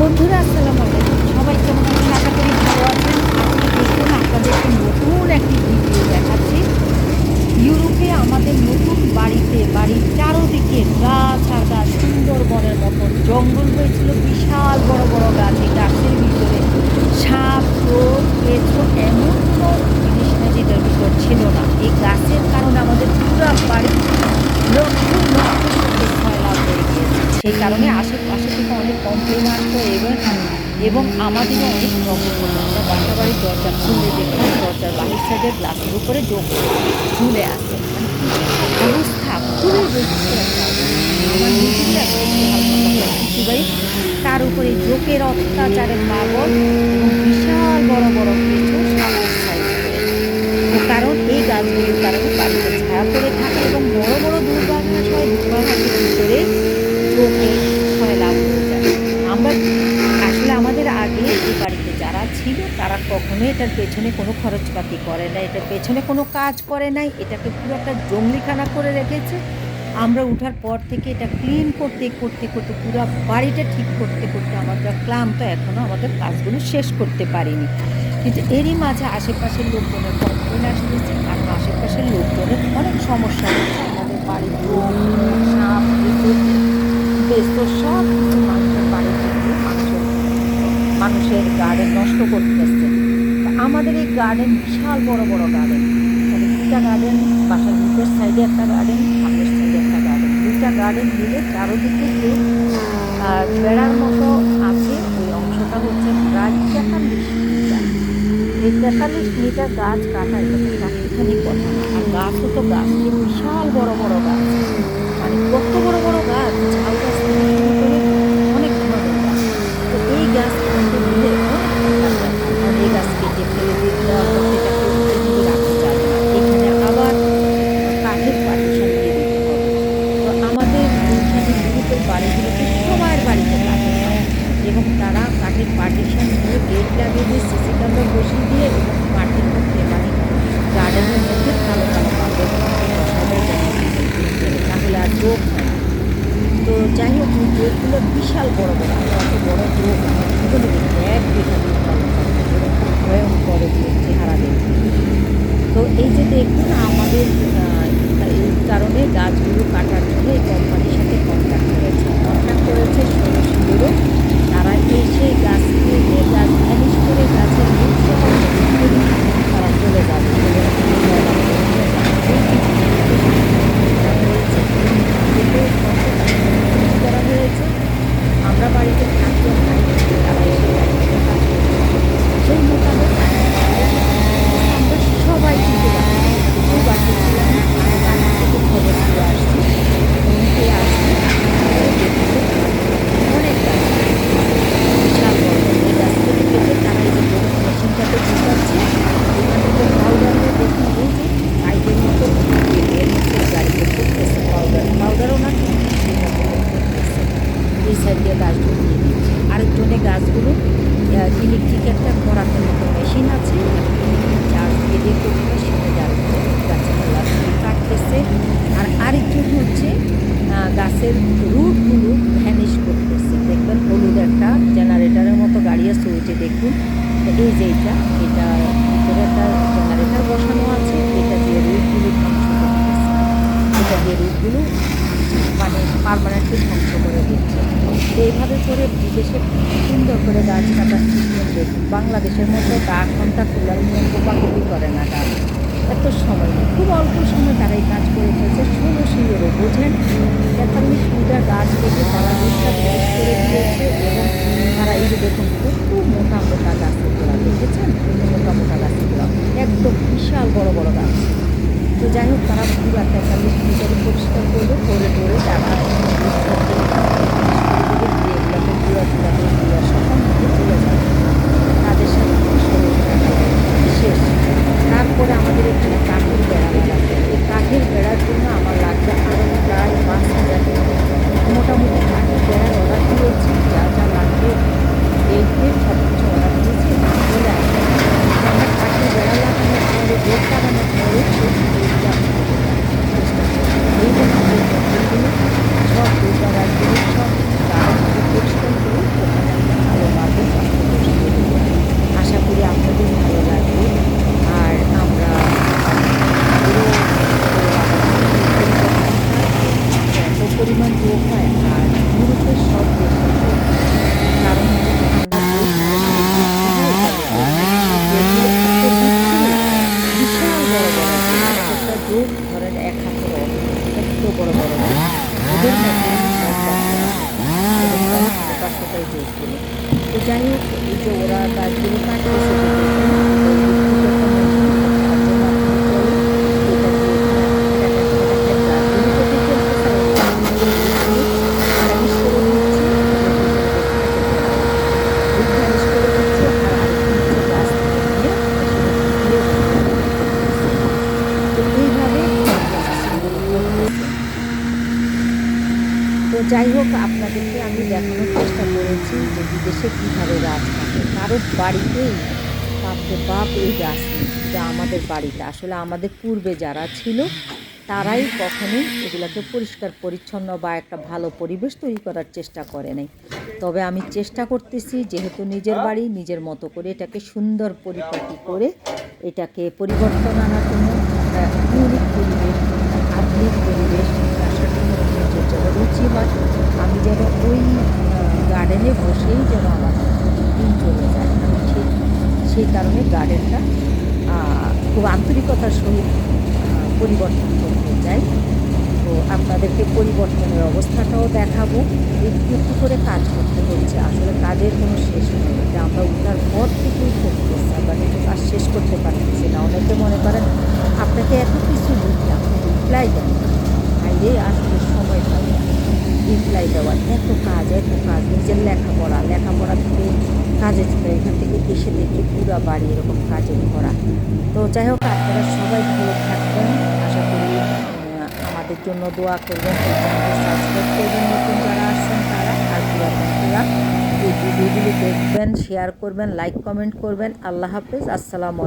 বন্ধুরা, আসসালামু আলাইকুম। সবাই কেমন আছেন? আশা করি ভালো আছেন। আজকে দেখুন, আপনাদেরকে নতুন একটি ভিডিও দেখাচ্ছি। ইউরোপে আমাদের নতুন বাড়িতে, বাড়ির চারোদিকে গাছ আর গাছ, সুন্দরবনের মতো জঙ্গল হয়েছিল। বিশাল বড় বড় গাছ। এই গাছের ভিতরে সাপ, চোর কেঁচো এমন কোনো জিনিস না যেটার ভিতর ছিল না। এই গাছের কারণে আমাদের পুরো বাড়ি লক্ষ লক্ষ সেই কারণে আশেপাশে থেকে অনেক কমপ্লেন আসতো এবং এবং আমাদেরও অনেক প্রবলেম হতো। আমরা বাসা বাড়ির দরজা খুললে দেখলাম, দরজার বাহির সাইডের গ্লাসের উপরে যোগ ঝুলে আসে অবস্থা খুবই আমার তার উপরে জোকের অত্যাচারের পাগল বিশাল বড় বড় কিছু কারণ এই গাছগুলির কারণে বাড়িতে ছায়া পড়ে থাকে এবং বড় বড় দুর্ঘটনা হয় দুর্ঘটনার ভিতরে চোখে লাভ হয়ে যায় আমরা আসলে আমাদের আগে এই বাড়িতে যারা ছিল তারা এটার পেছনে কোনো খরচপাতি করে না, এটার পেছনে কোনো কাজ করে নাই, এটাকে পুরো একটা জঙ্গলিখানা করে রেখেছে। আমরা উঠার পর থেকে এটা ক্লিন করতে করতে করতে, পুরো বাড়িটা ঠিক করতে করতে আমরা ক্লান্ত, এখনও আমাদের কাজগুলো শেষ করতে পারিনি। কিন্তু এরই মাঝে আশেপাশের লোকজনের কমপ্লেন আসতেছে কারণ আশেপাশের লোকজনের অনেক সমস্যা হচ্ছে। আমাদের বাড়ির সাপ সব মানুষের বাড়ি মানুষের গার্ডেন নষ্ট করতেছে। তা আমাদের এই গার্ডেন বিশাল বড় বড় গার্ডেন মানে দুটা গার্ডেন বাসার ভিতর সাইডে একটা গার্ডেন সামনের সাইডে একটা গার্ডেন দুটা গার্ডেন মিলে চারোদিকে যে বেড়ার মতো আছে, ওই অংশটা হচ্ছে প্রায় তেতাল্লিশ মিটার। এই তেতাল্লিশ মিটার গাছ কাটা এটা কথা আর গাছও তো গাছ বিশাল বড় বড় গাছ। মানে কত বড় বড় গাছ, ঝাউ গাছ অনেক ধরনের গাছ। তো এই গাছ কাটতে দিলে অনেক টাকা দরকার। কারণ এই গাছ কেটে ফেলে দিতে দেওয়ার পর সেটাকে কিন্তু রাখা যাবে না এখানে আবার কাঠের পার্টিশন দিয়ে দিতে হবে তো আমাদের এইখানে গ্রুপের বাড়িগুলোকে সবার বাড়িতে কাঠের partition এবং তারা কাঠের পার্টিশন দিয়ে গেট লাগিয়ে দিয়ে সিসি ক্যামেরা বসিয়ে দিয়ে মাটির মধ্যে মানে গার্ডেনের মধ্যে কালো কালো পাবে। তাহলে আর যোগ হয় তো যাই হোক, এই যোগগুলো বিশাল বড় বড় আমি অত বড় যোগ আমার দেখি এক বিঘা যোগ পালন করতে ভয়ঙ্কর চেহারা দেখি। তো এই যে দেখুন, আমাদের এই কারণে গাছগুলো কাটার জন্য এই কোম্পানির সাথে কন্ট্যাক্ট করেছে। কন্ট্যাক্ট করেছে ষোলো তারা এসে গাছ ভ্যানিশ করে গাছের মুখ সহ কেটে তারা চলে যাবে চলে যাবে, চলে যাবে, চলে যাবে। কেটে ফসল করা হয়েছে আমরা বাড়িতে থাকতে নাই তারা এসে বাড়িতে কাজ করছে সেই মোতাবেক আমরা সবাই কিন্তু বাড়িতে খুব বাড়িতে ছিলাম আমি বাড়ি থেকে খবর দিয়ে আসছি ফোনতে আসছি অনেক গাছ বিশাল বড় বড় এই গাছগুলো কেটে তারা এই যে বড় মেশিনটাতে ঢুকাচ্ছে এখান থেকে পাউডার হয়ে দেখুন এই যে পাইপের মতো এর মধ্যে গাড়িতে করতেছে পাউডার পাউডারও না সেটাতে করতেছে এই সাইড দিয়ে গাছ ঢুকিয়ে দিচ্ছে আরেকজনে গাছগুলো ইলেকট্রিক একটা করাতের মতো মেশিন আছে। চার্জ দিয়ে দিয়ে করতে সেটা যার গোলাপগুলো কাটতেছে। আর আরেকজন হচ্ছে গাছের রুটগুলো ভ্যানিশ করতেছে। দেখবেন হলুদ একটা জেনারেটারের মতো গাড়ি আছে, ওই যে দেখুন। এই যে এটা এটা ভিতরে একটা জেনারেটার বসানো আছে। এটা দিয়ে রুটগুলো ধ্বংস করতেছে। এটা দিয়ে রুটগুলো মানে পারমানেন্টলি ধ্বংস করে দিচ্ছে। এইভাবে করে বিদেশে সুন্দর করে গাছ কাটার সিস্টেম বাংলাদেশের মতো ডাক ঘণ্টা খোলার নিয়ম কোপাকুপি করে না গাছ এত সময় নেই খুব অল্প সময় তারা এই কাজ করে ফেলছে। ষোলো ষোলো বোঝেন? তেতাল্লিশ মিটার গাছ কেটে তারা রুটটা শেষ করে দিয়েছে এবং তারা এই যে দেখুন, কত মোটা মোটা গোড়া দেখেছেন? মোটা মোটা গাছ একদম বিশাল বড় বড় গাছ। যাই হোক তারা পুরো তেতাল্লিশ করে পরিষ্কার করবে করে করে তারা এগুলোকে পুরো পুরাতে পুরো সকাল থেকে চলে যাবে তাদের সাথে ষোলো টাকা শেষ তারপরে আমাদের এখানে কাঠের বেড়া লাগাবে এই কাঠের বেড়ার জন্য আমার লাগবে আরও প্রায় পাঁচ হাজার টাকা। মোটামুটি কাঠের বেড়ার অর্ডার দিয়েছি যা যা লাগবে দেখবে সব কিছু অর্ডার দিয়েছি এবং চলে আসবে আমরা কাঠের বেড়া লাগানোর পরে গেট লাগানোর পরে সেই গেটটা চেষ্টা করব এই জন্য আমাদের যাই হোক এই যে ওরা গাছগুলো কাটতেছে তো দেখুন, তো এই রকম আর জন্য আপনি চলুন, এটা দিয়ে এখানে এটাকে এটাকে গাছগুলো কেটে ফেলতেছে আর ওখানে দিয়ে গার্নিশ করে দিচ্ছি। দুধ গার্নিশ করে দিচ্ছি আর আরেকটু নিচে গাছ থেকে নিয়ে আসলে দিয়ে দিচ্ছি। তো এইভাবে প্রসেসিংগুলো করতেছে তো যাই হোক আপনাদেরকে আমি দেখানোর চেষ্টা করেছি যে বিদেশে কীভাবে গাছ কাটে। কারোর বাড়িতেই বাপরে বাপ এই গাছ যা আমাদের বাড়িতে। আসলে আমাদের পূর্বে যারা ছিল, তারাই কখনোই এগুলোকে পরিষ্কার, পরিচ্ছন্ন বা একটা ভালো পরিবেশ তৈরি করার চেষ্টা করে নাই। তবে আমি চেষ্টা করতেছি, যেহেতু নিজের বাড়ি, নিজের মতো করে এটাকে সুন্দর পরিপাটি করে এটাকে পরিবর্তন আনার জন্য একটা ইউনিক পরিবেশ আধুনিক পরিবেশ আসার জন্য নিজের যেন রুচি হয় আমি যেন ওই গার্ডেনে বসেই যেন আমার দিন চলে যায়। আমি ঠিক সেই কারণে গার্ডেনটা খুব আন্তরিকতার সহিত পরিবর্তন করতে চাই। তো আপনাদেরকে পরিবর্তনের অবস্থাটাও দেখাবো। একটু একটু করে কাজ করতে হচ্ছে। আসলে কাজের কোনো শেষ নেই। এটা আমরা উঠার পর থেকেই করতেছি আমরা কিন্তু কাজ শেষ করতে পারতেছি না। অনেকে মনে করেন, আপনাকে এত কিছু লিখলাম রিপ্লাই দেন বাইরে আসলে রিপ্লাই দেওয়ার এত কাজ এত কাজ, নিজের লেখাপড়া লেখাপড়া থেকে কাজে ছিল এখান থেকে এসে দেখি পুরো বাড়ি এরকম কাজে ভরা। তো যাই হোক, আপনারা সবাই ভালো থাকবেন। আশা করি আমাদের জন্য দোয়া করবেন সাবস্ক্রাইব করবেন, নতুন যারা আসছেন তারা, আর এই ভিডিওগুলি দেখবেন শেয়ার করবেন লাইক কমেন্ট করবেন। আল্লাহ হাফেজ, আসসালামু